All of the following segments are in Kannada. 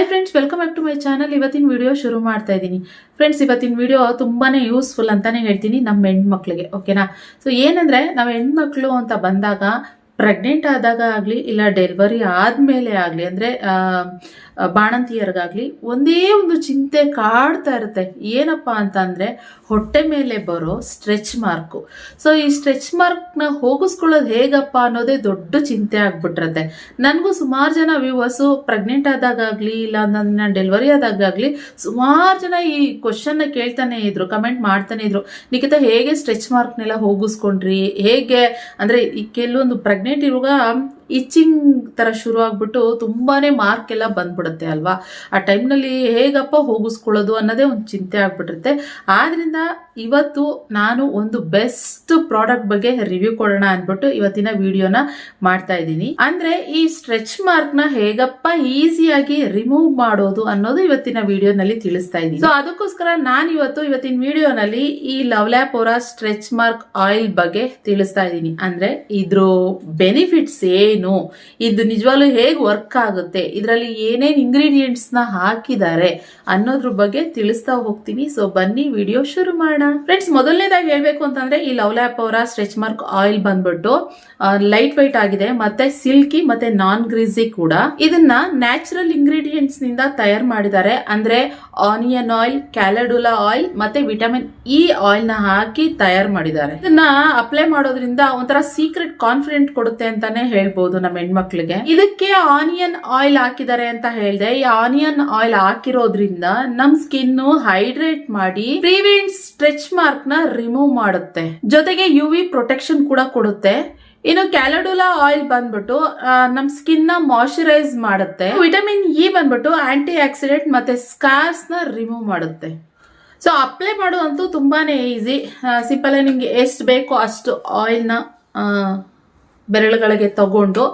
Hi friends welcome back to my channel ಇವತ್ತಿನ ವಿಡಿಯೋ ಶುರು ಮಾಡ್ತಾ ಇದ್ದೀನಿ. ಫ್ರೆಂಡ್ಸ್ ಇವತ್ತಿನ ವಿಡಿಯೋ ತುಂಬಾನೇ ಯೂಸ್ಫುಲ್ ಅಂತಾನೆ ಹೇಳ್ತೀನಿ ನಮ್ಮ ಹೆಣ್ಮಕ್ಳಿಗೆ ಓಕೆನಾ ಸೊ ಏನಂದ್ರೆ, ನಾವು ಹೆಣ್ಮಕ್ಳು ಅಂತ ಬಂದಾಗ ಪ್ರೆಗ್ನೆಂಟ್ ಆದಾಗ ಆಗಲಿ ಇಲ್ಲ ಡೆಲಿವರಿ ಆದಮೇಲೆ ಆಗಲಿ, ಅಂದರೆ ಬಾಣಂತಿಯರಿಗಾಗಲಿ ಒಂದೇ ಒಂದು ಚಿಂತೆ ಕಾಡ್ತಾ ಇರುತ್ತೆ. ಏನಪ್ಪ ಅಂತ ಅಂದರೆ ಹೊಟ್ಟೆ ಮೇಲೆ ಬರೋ ಸ್ಟ್ರೆಚ್ ಮಾರ್ಕು ಸೊ ಈ ಸ್ಟ್ರೆಚ್ ಮಾರ್ಕ್ನ ಹೋಗಿಸ್ಕೊಳ್ಳೋದು ಹೇಗಪ್ಪ ಅನ್ನೋದೇ ದೊಡ್ಡ ಚಿಂತೆ ಆಗ್ಬಿಟ್ಟಿರುತ್ತೆ ನನಗೂ ಸುಮಾರು ಜನ ವ್ಯೂವರ್ಸು ಪ್ರೆಗ್ನೆಂಟ್ ಆದಾಗಲಿ ಇಲ್ಲ ನನ್ನ ಡೆಲಿವರಿ ಆದಾಗಲಿ ಸುಮಾರು ಜನ ಈ ಕ್ವಶನ್ನ ಕೇಳ್ತಾನೆ ಇದ್ರು ಕಮೆಂಟ್ ಮಾಡ್ತಾನೆ ಇದ್ರು. ನಿಖಿತ, ಹೇಗೆ ಸ್ಟ್ರೆಚ್ ಮಾರ್ಕ್ನೆಲ್ಲ ಹೋಗಿಸ್ಕೊಂಡ್ರಿ? ಹೇಗೆ, ಅಂದರೆ ಈ ಕೆಲವೊಂದು ಪ್ರೆಗ್ನೆಂಟ್ हमने दुर्गा ಇಚ್ಚಿಂಗ್ ಥರ ಶುರು ಆಗ್ಬಿಟ್ಟು ತುಂಬಾನೇ ಮಾರ್ಕ್ ಎಲ್ಲ ಬಂದ್ಬಿಡುತ್ತೆ ಅಲ್ವಾ? ಆ ಟೈಮ್ನಲ್ಲಿ ಹೇಗಪ್ಪ ಹೋಗಿಸ್ಕೊಳ್ಳೋದು ಅನ್ನೋದೇ ಒಂದು ಚಿಂತೆ ಆಗ್ಬಿಟ್ಟಿರುತ್ತೆ. ಆದ್ರಿಂದ ಇವತ್ತು ನಾನು ಒಂದು ಬೆಸ್ಟ್ ಪ್ರಾಡಕ್ಟ್ ಬಗ್ಗೆ ರಿವ್ಯೂ ಕೊಡೋಣ ಅಂದ್ಬಿಟ್ಟು ಇವತ್ತಿನ ವಿಡಿಯೋನ ಮಾಡ್ತಾ ಇದ್ದೀನಿ. ಅಂದ್ರೆ ಈ ಸ್ಟ್ರೆಚ್ ಮಾರ್ಕ್ನ ಹೇಗಪ್ಪ ಈಸಿಯಾಗಿ ರಿಮೂವ್ ಮಾಡೋದು ಅನ್ನೋದು ಇವತ್ತಿನ ವಿಡಿಯೋನಲ್ಲಿ ತಿಳಿಸ್ತಾ ಇದ್ದೀನಿ. ಸೊ ಅದಕ್ಕೋಸ್ಕರ ನಾನು ಇವತ್ತು ಇವತ್ತಿನ ವಿಡಿಯೋನಲ್ಲಿ ಈ ಲವ್ಲ್ಯಾಪ್ ಅವರ ಸ್ಟ್ರೆಚ್ ಮಾರ್ಕ್ ಆಯಿಲ್ ಬಗ್ಗೆ ತಿಳಿಸ್ತಾ ಇದ್ದೀನಿ. ಅಂದ್ರೆ ಇದ್ರ ಬೆನಿಫಿಟ್ಸ್ ಏನು ಇದು ನಿಜವಾಗ್ಲೂ ಹೇಗೆ ವರ್ಕ್ ಆಗುತ್ತೆ? ಇದರಲ್ಲಿ ಏನೇನ್ ಇಂಗ್ರೀಡಿಯೆಂಟ್ಸ್ನ ಹಾಕಿದ್ದಾರೆ ಅನ್ನೋದ್ರ ಬಗ್ಗೆ ತಿಳಿಸ್ತಾ ಹೋಗ್ತೀನಿ. ಸೊ ಬನ್ನಿ ವಿಡಿಯೋ ಶುರು ಮಾಡೋಣ. ಫ್ರೆಂಡ್ಸ್ ಮೊದಲನೇದಾಗಿ ಹೇಳ್ಬೇಕು ಅಂತಂದ್ರೆ, ಈ ಲವ್ ಲ್ಯಾಪ್ ಅವರ ಸ್ಟ್ರೆಚ್ ಮಾರ್ಕ್ ಆಯಿಲ್ ಬಂದ್ಬಿಟ್ಟು ಲೈಟ್ ವೈಟ್ ಆಗಿದೆ, ಮತ್ತೆ ಸಿಲ್ಕಿ ಮತ್ತೆ ನಾನ್ ಗ್ರೀಸಿ ಕೂಡ. ಇದನ್ನ ನ್ಯಾಚುರಲ್ ಇಂಗ್ರೀಡಿಯೆಂಟ್ಸ್ನಿಂದ ತಯಾರು ಮಾಡಿದ್ದಾರೆ. ಅಂದ್ರೆ ಆನಿಯನ್ ಆಯಿಲ್ ಕ್ಯಾಲಡುಲಾ ಆಯಿಲ್ ಮತ್ತೆ ವಿಟಮಿನ್ ಇ ಆಯಿಲ್ನ ಹಾಕಿ ತಯಾರು ಮಾಡಿದ್ದಾರೆ. ಇದನ್ನ ಅಪ್ಲೈ ಮಾಡೋದ್ರಿಂದ ಒಂಥರ ಸೀಕ್ರೆಟ್ ಕಾನ್ಫಿಡೆಂಟ್ ಕೊಡುತ್ತೆ ಅಂತಾನೆ ಹೇಳ್ಬೋದು. ನಮ್ಮ ಹೆಣ್ಮಕ್ಳಿಗೆ. ಇದಕ್ಕೆ ಆನಿಯನ್ ಆಯಿಲ್ ಹಾಕಿದ್ದಾರೆ ಅಂತ ಹೇಳಿದೆ. ಈ ಆನಿಯನ್ ಆಯಿಲ್ ಹಾಕಿರೋದ್ರಿಂದ ನಮ್ ಸ್ಕಿನ್ ಹೈಡ್ರೇಟ್ ಮಾಡಿ ಪ್ರಿವೆಂಟ್ ಸ್ಟ್ರೆಚ್ ಮಾರ್ಕ್ನ ರಿಮೂವ್ ಮಾಡುತ್ತೆ. ಜೊತೆಗೆ ಯು ವಿ ಪ್ರೊಟೆಕ್ಷನ್ ಕೂಡ ಕೊಡುತ್ತೆ. ಇನ್ನು ಕ್ಯಾಲಡುಲಾ ಆಯಿಲ್ ಬಂದ್ಬಿಟ್ಟು ನಮ್ ಸ್ಕಿನ್ನ ಮಾಯಶ್ಚರೈಸ್ ಮಾಡುತ್ತೆ. ವಿಟಮಿನ್ ಇ ಬಂದ್ಬಿಟ್ಟು ಆಂಟಿ ಆಕ್ಸಿಡೆಂಟ್ ಮತ್ತೆ ಸ್ಕಾರ್ಸ್ನ ರಿಮೂವ್ ಮಾಡುತ್ತೆ. ಸೊ, ಅಪ್ಲೈ ಮಾಡೋದಂತೂ ತುಂಬಾನೇ ಈಸಿ. ಸಿಂಪಲ್ ನಿಮ್ಗೆ ಎಷ್ಟು ಬೇಕೋ ಅಷ್ಟು ಆಯಿಲ್ನ ಬೆರಳುಗಳಿಗೆ ತಗೊಂಡು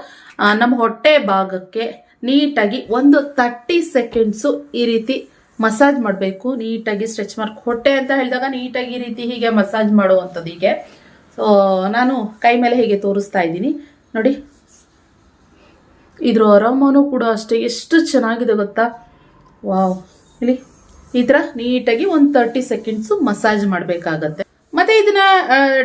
ನಮ್ಮ ಹೊಟ್ಟೆ ಭಾಗಕ್ಕೆ ನೀಟಾಗಿ ಒಂದು ತರ್ಟಿ ಸೆಕೆಂಡ್ಸು ಈ ರೀತಿ ಮಸಾಜ್ ಮಾಡಬೇಕು. ನೀಟಾಗಿ ಸ್ಟ್ರೆಚ್ ಮಾರ್ಕ್ ಹೊಟ್ಟೆ ಅಂತ ಹೇಳಿದಾಗ ನೀಟಾಗಿ ಈ ರೀತಿ ಹೀಗೆ ಮಸಾಜ್ ಮಾಡುವಂಥದ್ದು ಹೀಗೆ. ಸೊ ನಾನು ಕೈ ಮೇಲೆ ಹೀಗೆ ತೋರಿಸ್ತಾ ಇದ್ದೀನಿ. ನೋಡಿ. ಇದ್ರ ಅರೋಮನು ಕೂಡ ಅಷ್ಟೇ. ಎಷ್ಟು ಚೆನ್ನಾಗಿದೆ ಗೊತ್ತಾ? ವಾವ್ ಇಲ್ಲಿ ಈ ಥರ ನೀಟಾಗಿ ಒಂದು ತರ್ಟಿ ಸೆಕೆಂಡ್ಸು ಮಸಾಜ್ ಮಾಡಬೇಕಾಗತ್ತೆ. ಮತ್ತೆ ಇದನ್ನ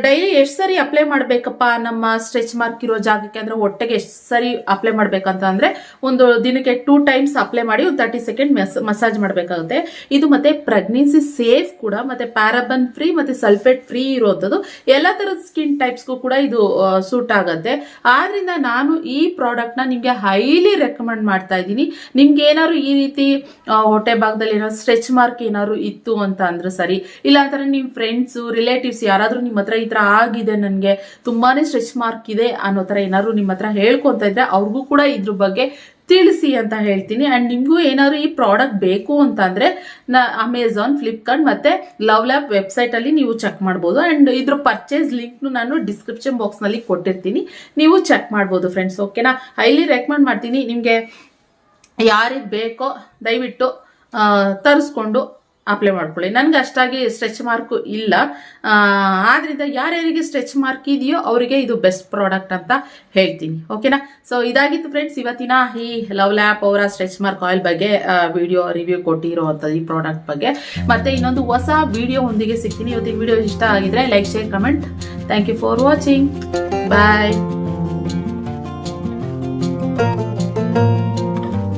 ಡೈಲಿ ಎಷ್ಟು ಸರಿ ಅಪ್ಲೈ ಮಾಡ್ಬೇಕಪ್ಪ ನಮ್ಮ ಸ್ಟ್ರೆಚ್ ಮಾರ್ಕ್ ಇರೋ ಜಾಗಕ್ಕೆ ಅಂದ್ರೆ ಹೊಟ್ಟೆಗೆ ಎಷ್ಟು ಸರಿ ಅಪ್ಲೈ ಮಾಡ್ಬೇಕಂತ ಅಂದ್ರೆ ಒಂದು ದಿನಕ್ಕೆ ಟೂ ಟೈಮ್ಸ್ ಅಪ್ಲೈ ಮಾಡಿ ಒಂದು ತರ್ಟಿ ಸೆಕೆಂಡ್ ಮಸಾಜ್ ಮಾಡಬೇಕಾಗುತ್ತೆ. ಇದು ಮತ್ತೆ ಪ್ರೆಗ್ನೆನ್ಸಿ ಸೇಫ್ ಕೂಡ, ಮತ್ತೆ ಪ್ಯಾರಾಬನ್ ಫ್ರೀ ಮತ್ತೆ ಸಲ್ಫೇಟ್ ಫ್ರೀ ಇರುವಂತದ್ದು ಎಲ್ಲ ತರದ ಸ್ಕಿನ್ ಟೈಪ್ಸ್ಗೂ ಕೂಡ ಇದು ಸೂಟ್ ಆಗುತ್ತೆ. ಆದ್ರಿಂದ ನಾನು ಈ ಪ್ರಾಡಕ್ಟ್ನ ನಿಮ್ಗೆ ಹೈಲಿ ರೆಕಮೆಂಡ್ ಮಾಡ್ತಾ ಇದ್ದೀನಿ. ನಿಮ್ಗೆ ಏನಾದ್ರು ಈ ರೀತಿ ಹೊಟ್ಟೆ ಭಾಗದಲ್ಲಿ ಏನಾದ್ರು ಸ್ಟ್ರೆಚ್ ಮಾರ್ಕ್ ಏನಾದ್ರು ಇತ್ತು ಅಂತ ಅಂದ್ರೆ ಸರಿ. ಇಲ್ಲ ನಿಮ್ ಫ್ರೆಂಡ್ಸ್ ರಿಲೇಟಿವ್ಸ್ ಯಾರಾದರೂ ನಿಮ್ಮ ಹತ್ರ ಈ ಥರ ಆಗಿದೆ, ನನಗೆ ತುಂಬಾನೇ ಸ್ಟ್ರೆಚ್ ಮಾರ್ಕ್ ಇದೆ ಅನ್ನೋ ಥರ ಏನಾದರೂ ನಿಮ್ಮ ಹತ್ರ ಹೇಳ್ಕೊತಾ ಇದ್ರೆ ಅವ್ರಿಗೂ ಕೂಡ ಇದ್ರ ಬಗ್ಗೆ ತಿಳಿಸಿ ಅಂತ ಹೇಳ್ತೀನಿ. ಆ್ಯಂಡ್ ನಿಮಗೂ ಏನಾದರೂ ಈ ಪ್ರಾಡಕ್ಟ್ ಬೇಕು ಅಂತಂದರೆ ನಾ ಅಮೆಝಾನ್ ಫ್ಲಿಪ್ಕಾರ್ಟ್ ಮತ್ತು ಲವ್ ಲ್ಯಾಪ್ ವೆಬ್ಸೈಟಲ್ಲಿ ನೀವು ಚೆಕ್ ಮಾಡ್ಬೋದು. ಆ್ಯಂಡ್ ಇದ್ರ ಪರ್ಚೇಸ್ ಲಿಂಕ್ನು ನಾನು ಡಿಸ್ಕ್ರಿಪ್ಷನ್ ಬಾಕ್ಸ್ನಲ್ಲಿ ಕೊಟ್ಟಿರ್ತೀನಿ. ನೀವು ಚೆಕ್ ಮಾಡ್ಬೋದು ಫ್ರೆಂಡ್ಸ್ ಓಕೆನಾ ಹೈಲಿ ರೆಕಮೆಂಡ್ ಮಾಡ್ತೀನಿ. ನಿಮಗೆ ಯಾರಿಗೆ ಬೇಕೋ ದಯವಿಟ್ಟು ತರಿಸ್ಕೊಂಡು ಅಪ್ಲೈ ಮಾಡ್ಕೊಳ್ಳಿ. ನನಗೆ ಅಷ್ಟಾಗಿ ಸ್ಟ್ರೆಚ್ ಮಾರ್ಕ್ ಇಲ್ಲ. ಆದ್ದರಿಂದ ಯಾರ್ಯಾರಿಗೆ ಸ್ಟ್ರೆಚ್ ಮಾರ್ಕ್ ಇದೆಯೋ ಅವರಿಗೆ ಇದು ಬೆಸ್ಟ್ ಪ್ರಾಡಕ್ಟ್ ಅಂತ ಹೇಳ್ತೀನಿ. ಓಕೆನಾ ಸೊ ಇದಾಗಿತ್ತು ಫ್ರೆಂಡ್ಸ್ ಇವತ್ತಿನ ಈ ಲವ್ ಲ್ಯಾಪ್ ಅವರ ಸ್ಟ್ರೆಚ್ ಮಾರ್ಕ್ ಆಯಿಲ್ ಬಗ್ಗೆ ವಿಡಿಯೋ ರಿವ್ಯೂ ಕೊಟ್ಟಿರುವಂಥದ್ದು ಈ ಪ್ರಾಡಕ್ಟ್ ಬಗ್ಗೆ. ಮತ್ತೆ ಇನ್ನೊಂದು ಹೊಸ ವಿಡಿಯೋ ಒಂದಿಗೆ ಸಿಗ್ತೀನಿ. ಇವತ್ತಿನ ವಿಡಿಯೋ ಇಷ್ಟ ಆಗಿದ್ರೆ like share comment thank you for watching bye